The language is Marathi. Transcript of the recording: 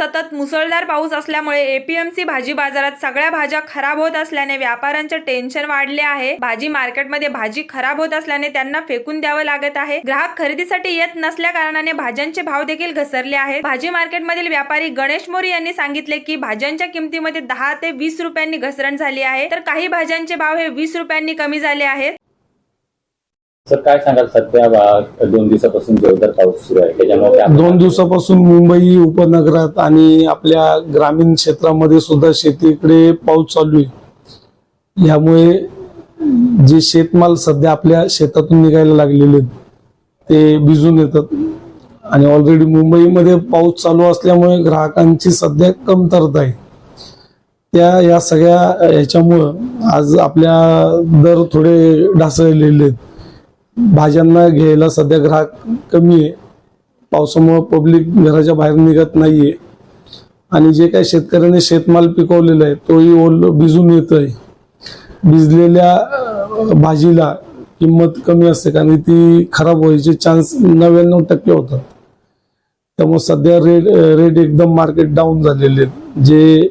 सतत मुसळधार पाऊस असल्यामुळे एपीएमसी भाजी बाजारात सगळ्या भाज्या खराब होत असल्याने व्यापाऱ्यांचे टेन्शन वाढले आहे. भाजी मार्केटमध्ये भाजी खराब होत असल्याने त्यांना फेकून द्यावं लागत आहे. ग्राहक खरेदीसाठी येत नसल्या कारणाने भाज्यांचे भाव देखील घसरले आहेत. भाजी मार्केटमधील व्यापारी गणेश मोरे यांनी सांगितले की भाज्यांच्या किमतीमध्ये दहा ते वीस रुपयांनी घसरण झाली आहे. तर काही भाज्यांचे भाव हे वीस रुपयांनी कमी झाले आहेत. सर काय सांगाल? सध्या दोन दिवसापासून जोरदार पाऊस सुरू आहे. त्याच्यामुळे दोन दिवसापासून मुंबई उपनगरात आणि आपल्या ग्रामीण क्षेत्रामध्ये सुद्धा शेतीकडे पाऊस चालू आहे. यामुळे जे शेतमाल सध्या आपल्या शेतातून निघायला लागलेले ते भिजून येतात. आणि ऑलरेडी मुंबईमध्ये पाऊस चालू असल्यामुळे ग्राहकांची सध्या कमतरता आहे. त्या या सगळ्या ह्याच्यामुळं आज आपल्या दर थोडे ढासळलेले आहेत. भाज्यांना घ्यायला सध्या ग्राहक कमी आहे. पावसामुळं पब्लिक घराच्या बाहेर निघत नाही आहे आणि जे काही शेतकऱ्याने शेतमाल पिकवलेला आहे तोही ओल भिजून येत आहे भिजलेल्या भाजीला किंमत कमी असते कारण ती खराब व्हायचे चान्स नव्याण्णव टक्के होतात. त्यामुळे सध्या रेट रेट एकदम मार्केट डाऊन झालेले आहेत. जे